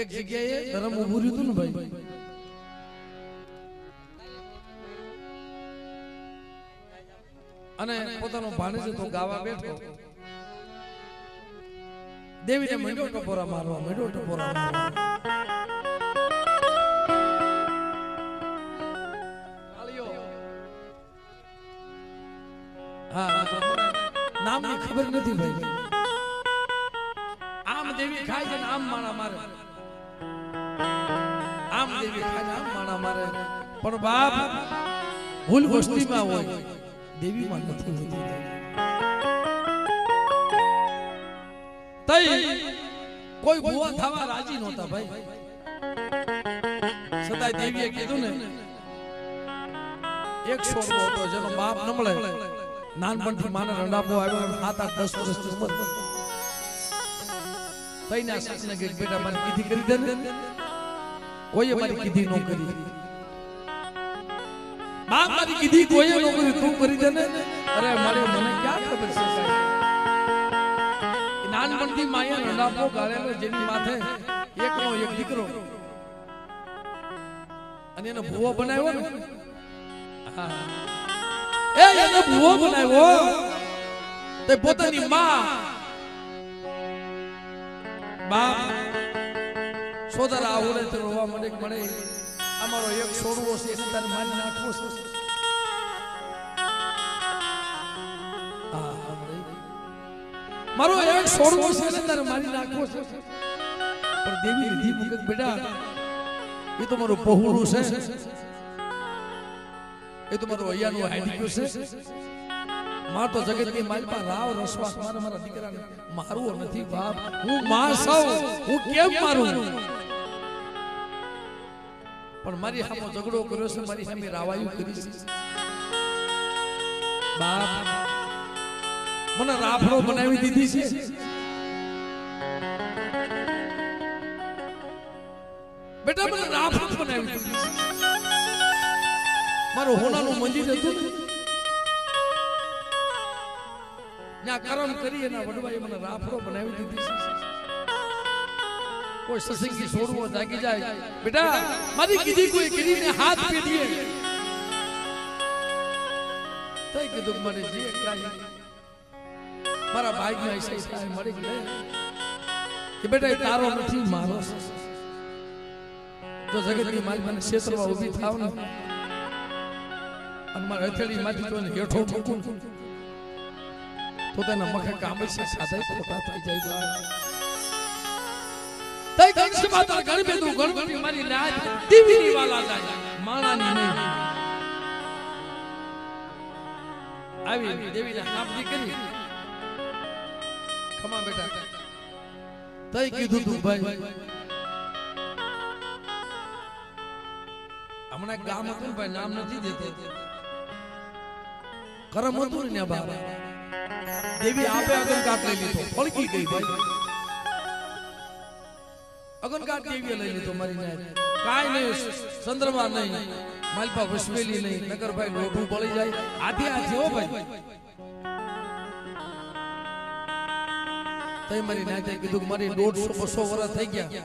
એક જગ્યાએ ધર્મ ઉભું રહ્યું હતું ને ભાઈ? અને પોતાનો ભાણેજ હતો ગાવા બેઠો. દેવીને મંડ્યો ટપોરા મારવા મંડ્યો ટપોરા તો નામની ખબર નથી ભાઈ. આમ દેવી ખાય છે આમ માણા મારે. પણ બાપ ભૂલ વસ્તીમાં હોય, દેવીમાં નથી હોતી. કોઈ ભૂવા થવા રાજી નહોતા ભાઈ. છતાંય દેવીએ કીધું ને, એક છોકરો હતો જેનો બાપ નમળે મળે નાનપણથી માને રંડાપો આવ્યો સાત આઠ દસ વર્ષની ઉંમર. તઈના સાસને કે બેટા મને કીધી કરી દે કોઈએ મારી કીધી ન કરી. મારી કીધી કોઈએ ન કરી તું કરી દે ને. અરે મારે મને ક્યાં ખબર છે? નાનપણથી માયા નડાપો ગાળેલો જેની માથે એકનો એક દીકરો. અને એને ભૂવો બનાવ્યો ને. એ એનો ભૂવો બનાવ્યો. તે પોતાની માં. બાપ સોદરા આવડે તો રોવા કે મળે. અમારો એક છોડવો છે એને તારે મારી નાખવો છે. મારો એક છોડવો છે એને તારે મારી નાખવો છે. પણ દેવી લીધી મુકત બેટા, એ તો મારું પહોળું છે. એ તો મારું અહીંયાનું હાંડિયું છે. માં તો જગતની માલમાં રાવ રસવાસ મારે મારા દીકરાને મારવો નથી, બાપ. હું માં સૌ હું કેમ મારું? પણ મારી સામે ઝઘડો કર્યો છે મારી સામે રાવાયું કરી છે. બાપ મને રાફડો બનાવી દીધી છે. બેટા મને રાફડો બનાવી દીધી છે. મારું હોનાનું મંદિર હતું ત્યાં કરમ કરી એના વડવાએ મને રાફડો બનાવી દીધી છે. કોઈ સસંગી છોડવો જાગી જાય. બેટા મારી કીધી કોઈ કરીને હાથ પેઢીએ તઈ કીધું મને જે કાઈ મારા ભાઈ ના હિસ્સે થાય મળી ગયે કે બેટા એ તારો નથી મારો જો જગતની માલ મને ક્ષેત્રમાં ઊભી થાવ ને અને મારા હથેળી માંથી તો હેઠો મૂકું. તો તેના મખે કામે છે સાધે ખોટા થઈ જાય તઈ કંસ માતા ગણપે તું ગણપતિ, મારી નાચ દીવીની વાલા જાય માણાની નહીં. આવી દેવીને હામદી કરી. ખમા બેટા. તઈ કીધું તું ભાઈ. હમણાં ગામ હતું ને ભાઈ, નામ નથી દેતો. કરમ હતું ને બાબા દેવી આપે અગનકાટ લઈ લીધો. ફળકી ગઈ ભાઈ. અગનકાટ દેવીએ લઈ લીધો મારી નાય કાંઈ નહીં ચંદ્રમા નહીં. માલપા વસવેલી નહીં નગરભાઈ લોઢું બળી જાય. આધે આધે હો ભાઈ. તઈ મારી નાતે કીધું કે મારી દોઢસો બસો વર્ષ થઈ ગયા.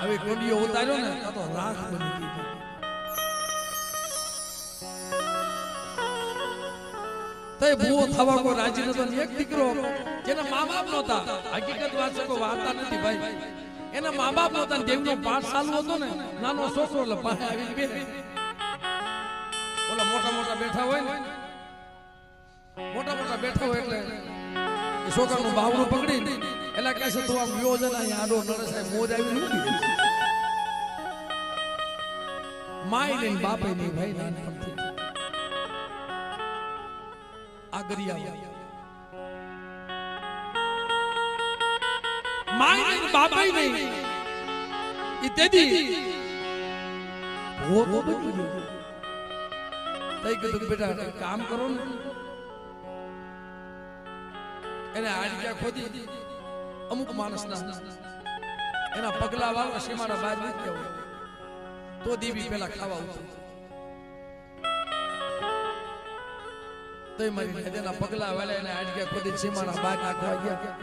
હવે કોડીઓ ઉતાર્યો ને આ તો રાખ બની ગઈ. તે ભૂવો થવા કોઈ રાજી નતો એક દીકરો જેના મા બાપ નહોતા. હકીકત વાત છે કોઈ વાર્તા નથી ભાઈ. એના મા બાપ નહોતા ને દેવનો પાંચ સાલ હતો ને, નાનો છોકરો એટલે ઓલા મોટા મોટા બેઠા હોય ને, મોટા મોટા બેઠા હોય એટલે છોકરાનું બાવડું પકડી એટલે કહે છે, તું આમ યોજન આડો નડે સાહેબ મોજ આવી નથી માય નહીં બાપે નહીં ભાઈ નાનપણથી આગરિયા. માય નહીં નહીં. ઈ તેદી તો બની ગયો તઈ કીધું બેટા કામ કરો ને. એને આડિયા ખોદી? અમુક માણસના. એના પગલા વાળવા સીમાના બાજ મૂક્યા હોય. તો દેવી પેલા ખાવા ઉતરી તોય મારી નદીના પગલા વાળા એને આડિયા ખોદી? સીમાના બાજ નાખવા ગયા.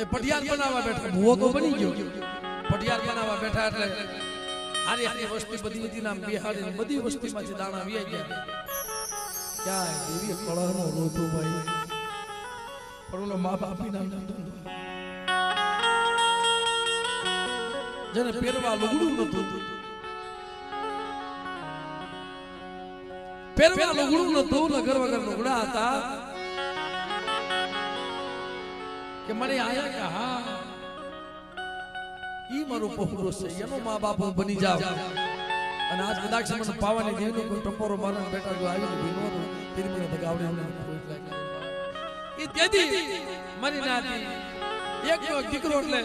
એ પટિયાર બનાવવા બેઠા. ભૂવો તો બની ગયો. પટિયાર બનાવવા બેઠા એટલે આરી આરી વસ્તી બધી બધી નામ બિહારી બધી વસ્તીમાંથી દાણા વ્યાઈ ગયા. ક્યાં દેવી કળાનો રોતો ભાઈ પણ ઓલો મા બાપી નામ જેને પહેરવા લુગડું નતું પહેરવા લુગડું નતું લગર વગર લુગડા હતા. કે મને આયા કે? હા. ઈ મારું પહોળો છે. એનો મા બાપ હું બની જાવ અને આજ કદાચ મને પાવાની દેવનો કોઈ ટપોરો મારવા બેટા જો આવીને ભીનો તો તેરી મને દગાવડે ઈ તેદી મારી નાતી. એક નો દીકરો એટલે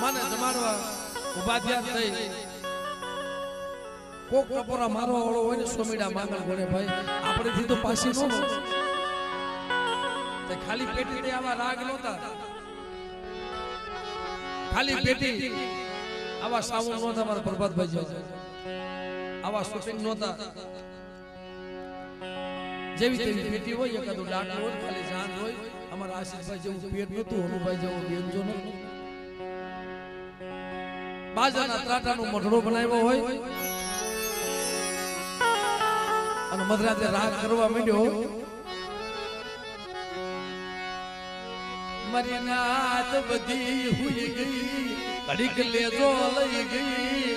મને જમાડવા ઊભા થયા થઈ. કોક ટપોરા મારવા વાળો હોય ને સોમીડા માંગણ ગણે ભાઈ આપણેથી તો પાછી નો. તે ખાલી પેટી તે આવા રાગ નહોતા. ખાલી પેટી. આવા સાવન નહોતા મારા પ્રભાતભાઈ જેવા. આવા શૂટિંગ નહોતા. જેવી તેવી પેટી હોય એકાદું લાકડું હોય ખાલી જાન હોય અમારા આશીષભાઈ જેવું પેટ નહોતું અનુભાઈ જેવો બેનજો નહોતો. બાજાના ત્રાટાનો મઢડો બનાવ્યો હોય. અને મધરાતે રાગ કરવા માંડ્યો. મારી નાત બધી હુઈ ગઈ ઘડીક લેજો લઈ ગઈ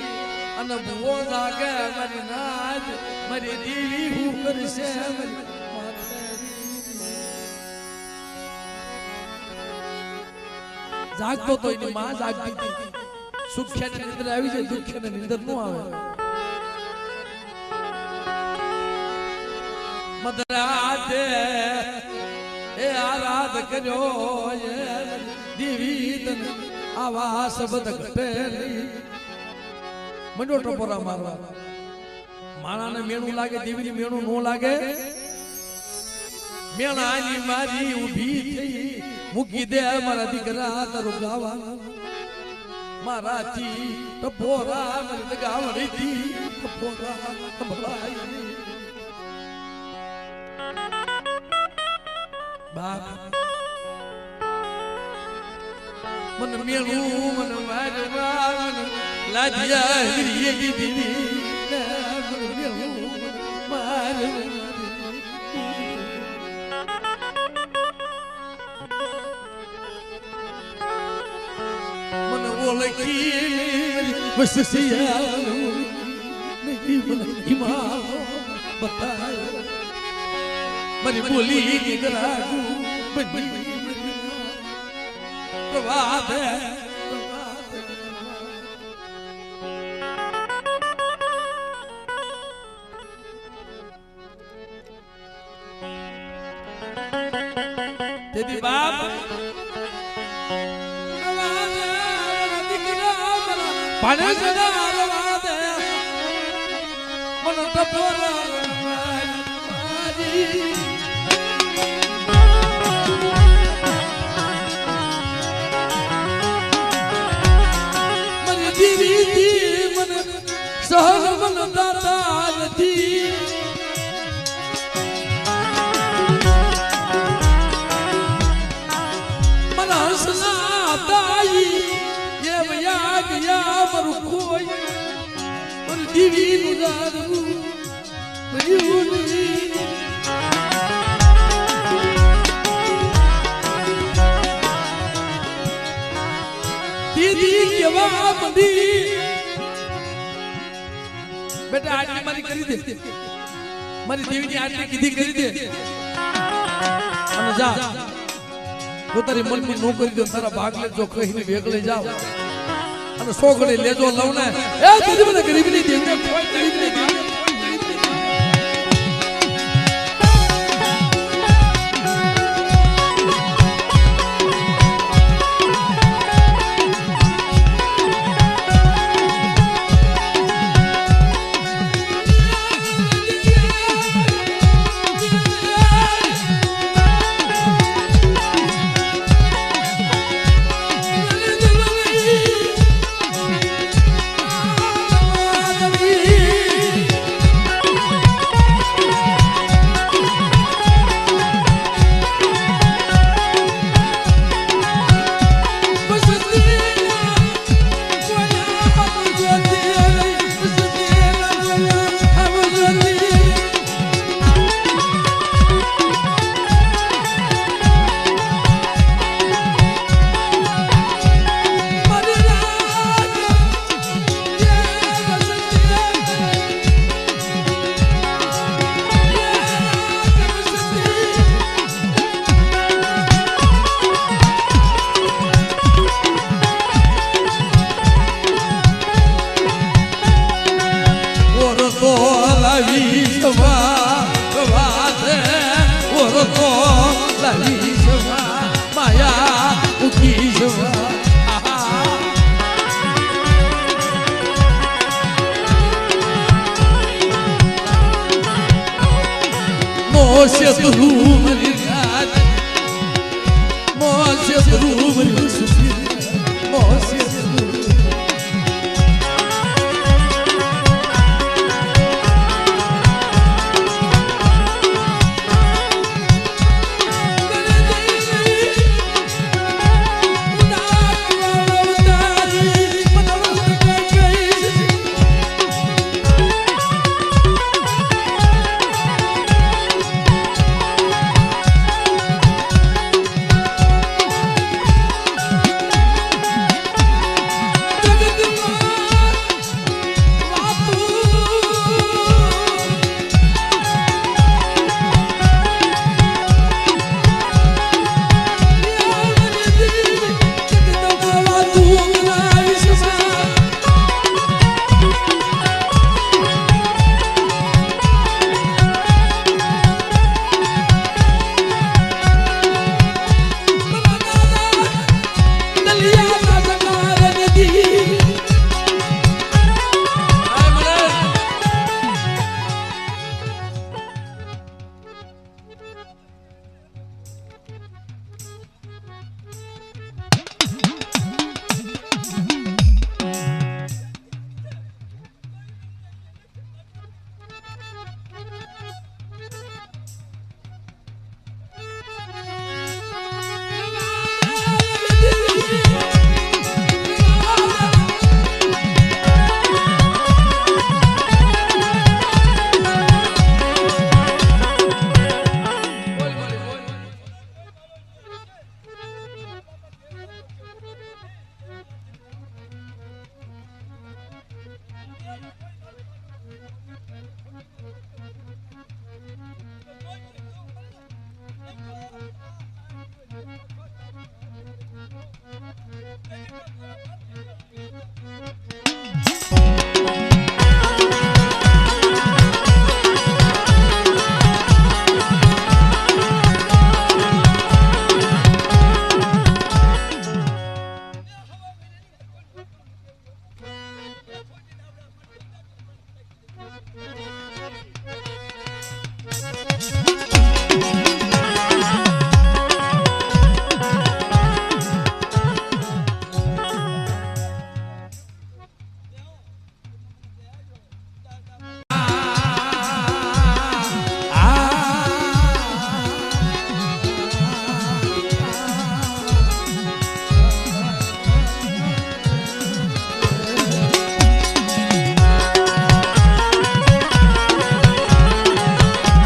અને ભૂવો જાગે મારી નાત મારી દેવી હું કરશે મારી માતાજી. જાગતો તો એની માં જાગતી હતી સુખ્યાની નિંદર આવી જાય દુખ્યાની નિંદર ન આવે મધરાતે એ આરાધ કર્યો દેવી આવા શબ્દ ઘટે મંડો ટપોરા મારવા. માણાને મેણું લાગે, દેવીની મેણું નો લાગે. મેણાની મારી ઊભી થઈ. મૂકી દે મારા દીકરા તારું ગાવા મારાથી ટપોરા મને ગાવડીથી ટપોરા ભલાઈ બાપ. મન મેળું મન મારવા મને લાજ્યા હરીએ દીદી મને મેળું નહીં મને મારી બોલી બની પ્રભાત તેથી બાપ પાને સદા મન ટપોરા મારી નું દાદવું રહ્યું દીદી કેવા મંદી બેટા આટલી મારી કરી દે? મારી દેવીની આટલી કીધી કરી દે? અને જા પોતાની મનની નો કરી દે, તારા ભાગ લેજો કહીને વેગલે જાવ. અને સો ઘડી લેજો લવને એ દીદી ગરીબની દેવી. ગરીબની દેવી. લલિસવા વાસે ઓરતો લલિસવા માયા ઉકીસવા મોશે તું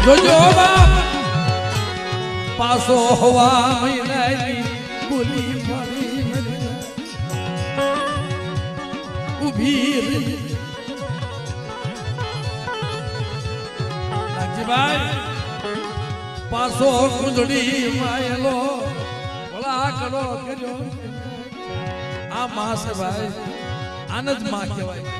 જોજો બાપ પાસો હવા મહિનાની બોલી મારી રહી. નાગજીભાઈ પાસો કુંદડી માયેલો ભલા કરો કર્યો. આ માસ ભાઈ આનંદમાં કહેવાય.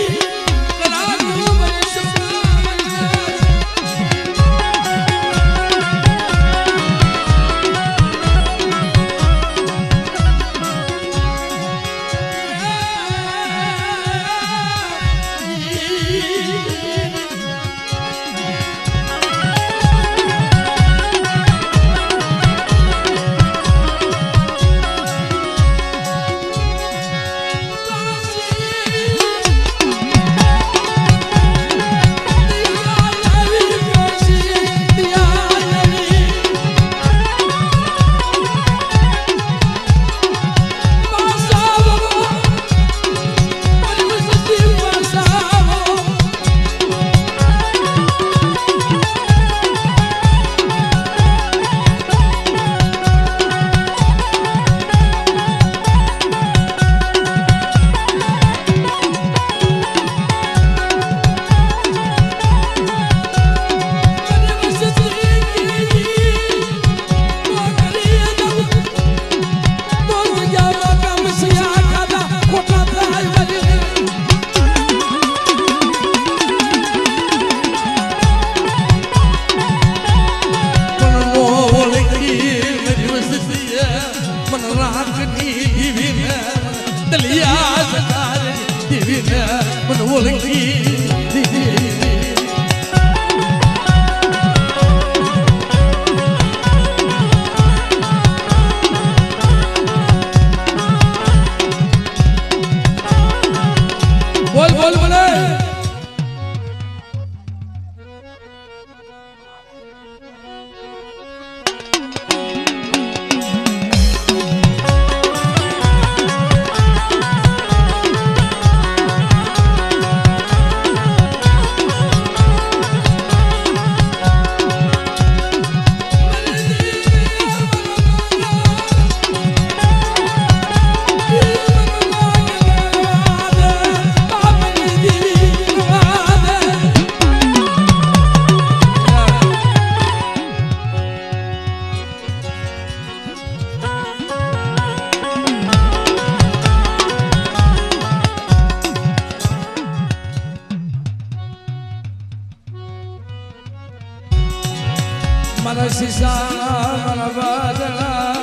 વાદળા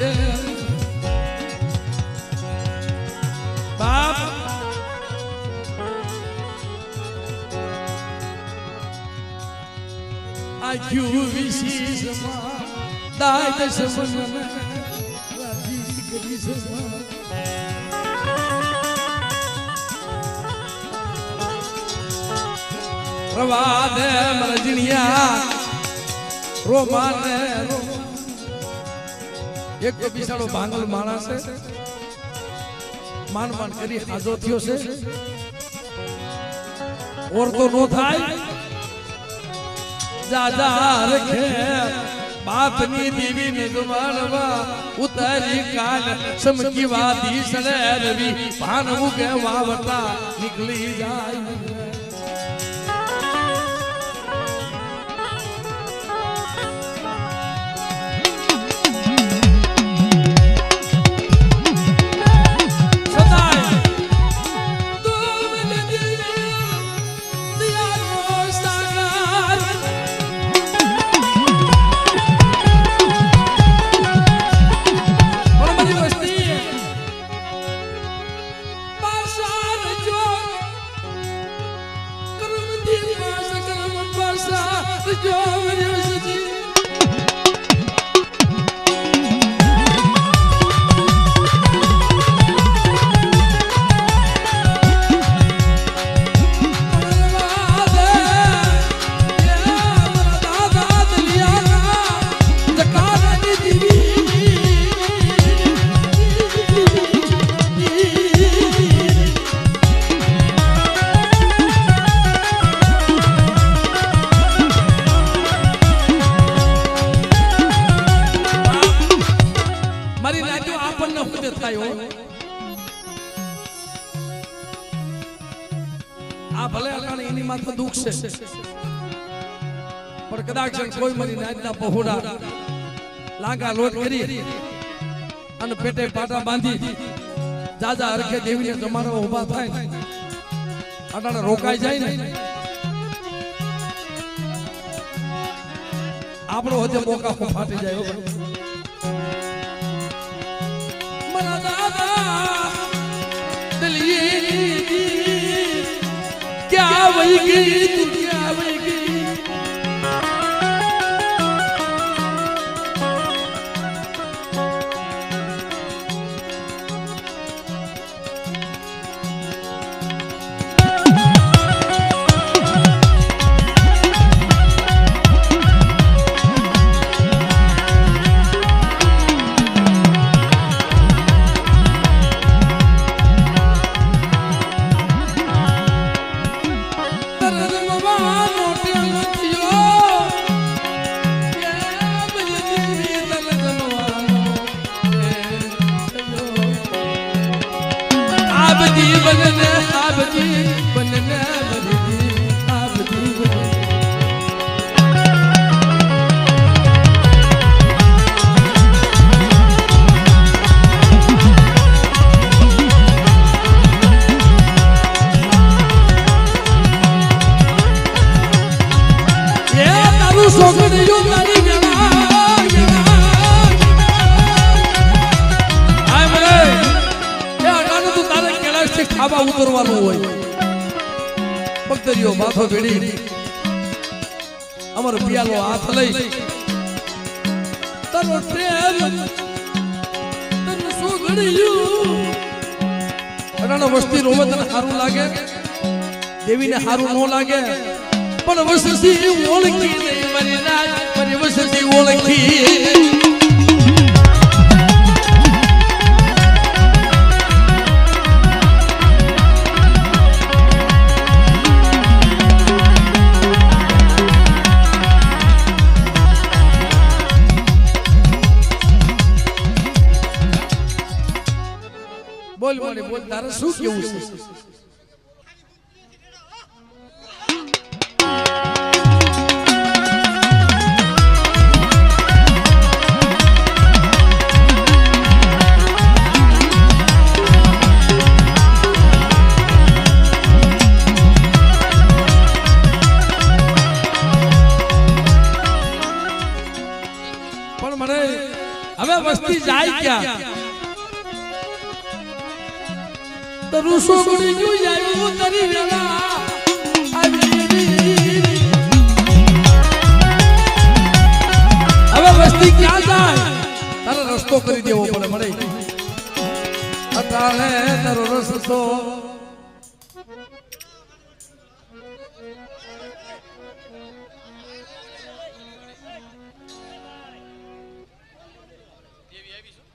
એ. બાપ આખ્યું વિશેષમાં દાય દશમન રાજી કરી પ્રવાદ મરજણિયા રોમાને રોમા. એક તો બિસાડો ભાંગલ માણસ છે માન માન કરી હાજો થયો છે ઓર તો નો થાય જા જા રખે બાપની દેવી ને જમાડવા ઉતારી કાન સમકી વાદી સડે રવિ ભાન ઉગે વાવટા નીકળી જાય sıcağı ના લોટ કરી અને પેટે પાટા બાંધી જાજા હરખે દેવીને તમારો ઊભા થાય. અટાણે રોકાઈ જાય ને. આપણો હજે મોકા ફાટી જાય દિલ્હી ક્યાં વહી ગઈ? ભક્તરીઓ માથો ભેડી અમારો પિયાલો હાથ લઈ. તારો પ્રેમ, તને છોકરીયું અટાણો વસ્તી રોવે સારું લાગે, દેવીને સારું ન લાગે. પણ વસતી ઓળખી નહીં મારી રાજ, મારી વસતી ઓળખી. બોલ બોલ તારે શું કેવું છે પણ